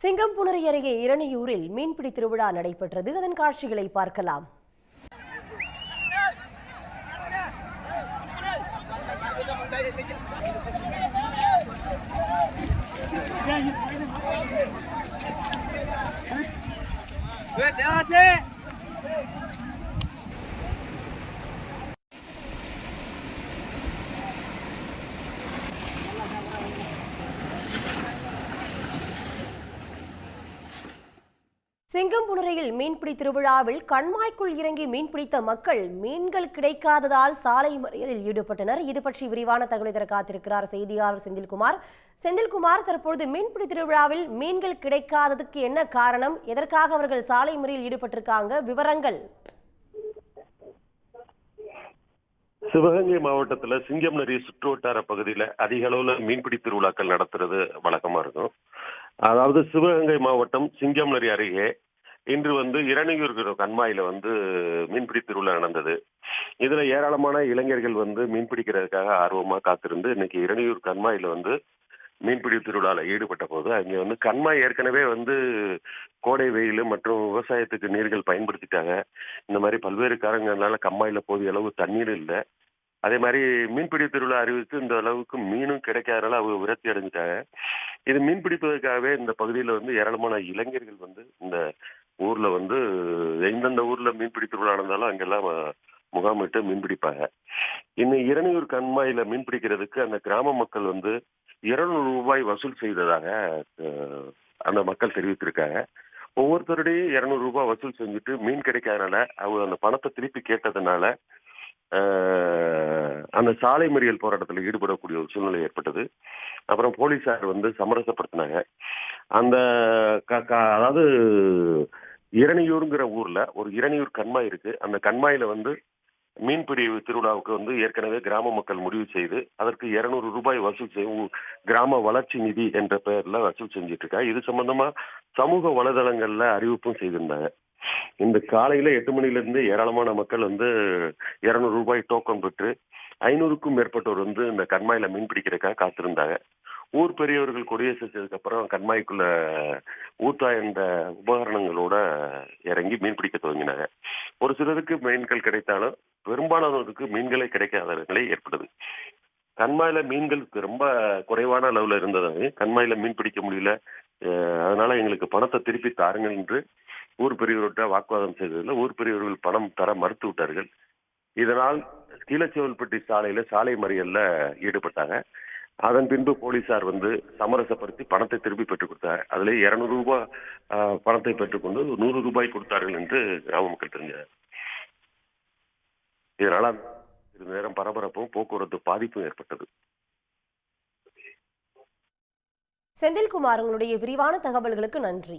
சிங்கம்புணரி அருகே இரணியூரில் மீன்பிடி திருவிழா நடைபெற்றது. அதன் காட்சிகளை பார்க்கலாம். சிங்கம்புணரையில் மீன்பிடி திருவிழாவில் கண்மாய்க்குள் இறங்கி மீன்பிடித்த மக்கள் மீன்கள் கிடைக்காததால் சாலை மறியலில் ஈடுபட்டனர். இது பற்றி விரிவான தகவலை தர காத்திருக்கிறார் செய்தியாளர் செந்தில்குமார். செந்தில்குமார் தற்பொழுது மீன்பிடி திருவிழாவில் மீன்கள் கிடைக்காததுக்கு என்ன காரணம்? எதற்காக அவர்கள் சாலை மறியலில் ஈடுபட்டிருக்காங்க? விவரங்கள். சிவகங்கை மாவட்டத்துல சிங்கம்நரி சுற்றுவட்டார பகுதியில அதிக அளவுல மீன்பிடி திருவிழாக்கள் நடத்துறது வழக்கமா இருக்கும். அதாவது சிவகங்கை மாவட்டம் சிங்கம்நரி அருகே இன்று வந்து இரணியூர் கண்மாயில வந்து மீன்பிடி திருவிழா நடந்தது. இதுல ஏராளமான இளைஞர்கள் வந்து மீன் பிடிக்கிறதுக்காக ஆர்வமா காத்திருந்து இன்னைக்கு இரணியூர் கண்மாயில வந்து மீன்பிடி திருவிழாவில் ஈடுபட்ட போது அங்கே வந்து கண்மாய் ஏற்கனவே வந்து கோடை வெயில் மற்றும் விவசாயத்துக்கு நீர்கள் பயன்படுத்திட்டாங்க. இந்த மாதிரி பல்வேறு காரணங்களால கம்மாயில போதிய அளவு தண்ணீர் இல்லை. அதே மாதிரி மீன்பிடி திருவிழா அறிவித்து இந்த அளவுக்கு மீனும் கிடைக்காதனால அவங்க விரக்தி அடைஞ்சிட்டாங்க. இது மீன் பிடிப்பதற்காகவே இந்த பகுதியில் வந்து ஏராளமான இளைஞர்கள் வந்து இந்த ஊர்ல வந்து எந்தெந்த ஊர்ல மீன்பிடி திருவிழா நடந்தாலும் அங்கெல்லாம் முகாமிட்டு மீன் பிடிப்பாங்க. இன்னும் இரணியூர் கண்மாயில மீன் பிடிக்கிறதுக்கு அந்த கிராம மக்கள் வந்து இருநூறு ரூபாய் வசூல் செய்ததாக அந்த மக்கள் தெரிவித்திருக்காங்க. ஒவ்வொருத்தருடையும் இருநூறு ரூபாய் வசூல் செஞ்சுட்டு மீன் கிடைக்காதனால அவங்க அந்த பணத்தை திருப்பி கேட்டதுனால அந்த சாலை மறியல் போராட்டத்தில் ஈடுபடக்கூடிய ஒரு சூழ்நிலை ஏற்பட்டது. அப்புறம் போலீஸார் வந்து சமரசப்படுத்தினாங்க. அந்த க- அதாவது இரணியூருங்கிற ஊர்ல ஒரு இரணியூர் கண்மாய் இருக்கு. அந்த கண்மாயில வந்து மீன்பிடி திருவிழாவுக்கு வந்து ஏற்கனவே கிராம மக்கள் முடிவு செய்து அதற்கு இருநூறு ரூபாய் வசூல் செய்ய கிராம வளர்ச்சி நிதி என்ற பெயர்ல வசூல் செஞ்சுட்டு இருக்கா இது சம்பந்தமா சமூக வலைதளங்கள்ல அறிவிப்பும் செய்திருந்தாங்க. இந்த காலையில எட்டு மணிலிருந்து ஏராளமான மக்கள் வந்து இருநூறு ரூபாய் டோக்கன் பெற்று ஐநூறுக்கும் மேற்பட்டோர் வந்து இந்த கண்மாயில மீன் பிடிக்கிறதுக்காக காத்திருந்தாங்க. ஊர் பெரியவர்கள் கொடியேற்றதுக்கு அப்புறம் கண்மாய்க்குள்ள ஊத்தா என்ற உபகரணங்களோட இறங்கி மீன் பிடிக்க துவங்கினாங்க. ஒரு சிலருக்கு மீன்கள் கிடைத்தாலும் பெரும்பாலானோருக்கு மீன்களே கிடைக்காத நிலை ஏற்பட்டது. கண்மாயில மீன்கள் ரொம்ப குறைவான அளவுல இருந்தது கண்மாயில மீன் பிடிக்க முடியல அதனால எங்களுக்கு பணத்தை திருப்பி தாருங்கள் என்று ஊர் பெரியவர்கிட்ட வாக்குவாதம் செய்ததில் ஊர் பெரியவர்கள் பணம் தர மறுத்து விட்டார்கள். இதனால் கீழச்செவல்பட்டி சாலையில சாலை மறியல்ல ஈடுபட்டாங்க. அதன் பின்பு போலீசார் வந்து சமரசப்படுத்தி பணத்தை திருப்பி பெற்றுக் கொடுத்தாங்க. அதுல இருநூறு ரூபாய் பணத்தை பெற்றுக்கொண்டு நூறு ரூபாய் கொடுத்தார்கள் என்று கிராம மக்கள் தெரிஞ்சாங்க இதனால சிறிது நேரம் பரபரப்பும் போக்குவரத்து பாதிப்பும் ஏற்பட்டது. செந்தில்குமார் உங்களுடைய விரிவான தகவல்களுக்கு நன்றி.